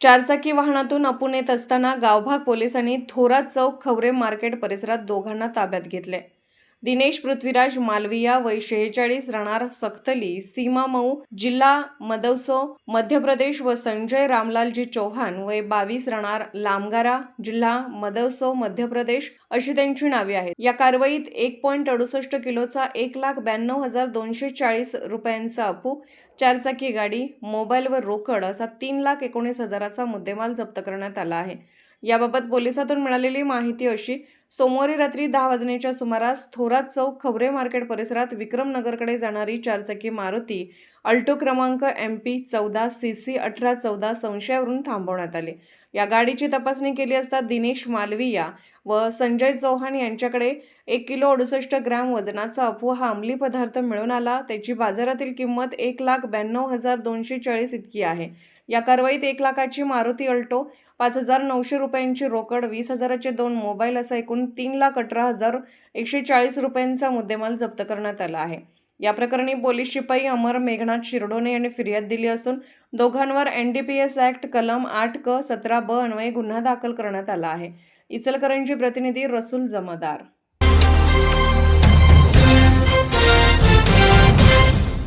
चारचाकी वाहनातून आपण येत असताना गावभाग पोलिसांनी थोरात चौक खवरे मार्केट परिसरात दोघांना ताब्यात घेतले. दिनेश पृथ्वीराज मालविया वय शेहेचाळीस राहणार सक्तली सीमा मऊ जिल्हा मदवसो मध्य प्रदेश व संजय रामलालजी चौहान वय बावीस राहणार लामगारा जिल्हा मदवसो मध्य प्रदेश अशी त्यांची नावे आहेत. या कारवाईत एक पॉईंट अडुसष्ट किलोचा एक लाख ब्याण्णव हजार दोनशे चाळीस रुपयांचा अफू चारचाकी गाडी मोबाईल व रोकड असा तीन लाख एकोणीस हजाराचा मुद्देमाल जप्त करण्यात आला आहे. याबाबत पोलिसातून मिळालेली माहिती अशी सोमवारी रात्री दहा वाजण्याच्या सुमारास थोरात चौक खवरे मार्केट परिसरात विक्रमनगरकडे जाणारी चारचाकी मारुती अल्टो क्रमांक एम पी चौदा सी सी अठरा चौदा संशयावरून थांबवण्यात आले. या गाडीची तपासणी केली असता दिनेश मालविया व संजय चौहान यांच्याकडे एक किलो अडुसष्ट ग्रॅम वजनाचा अफवा हा अंमली पदार्थ मिळून आला. त्याची बाजारातील किंमत एक लाख ब्याण्णव हजार दोनशे चाळीस इतकी आहे. या कारवाईत एक लाखाची मारुती अल्टो पाच हजार नऊशे रुपयांची रोकड वीस हजाराचे दोन मोबाईल असा एकूण तीन लाख अठरा हजार एकशे चाळीस रुपयांचा मुद्देमाल जप्त करण्यात आला आहे. या प्रकरणी पोलीस शिपाई अमर मेघनाथ शिरडोने यांनी फिर्याद दिली असून दोघांवर N D P S act कलम आठ क सतरा ब अन्वये गुन्हा दाखल करण्यात आला आहे. इचलकरंजी प्रतिनिधी रसूल जमादार.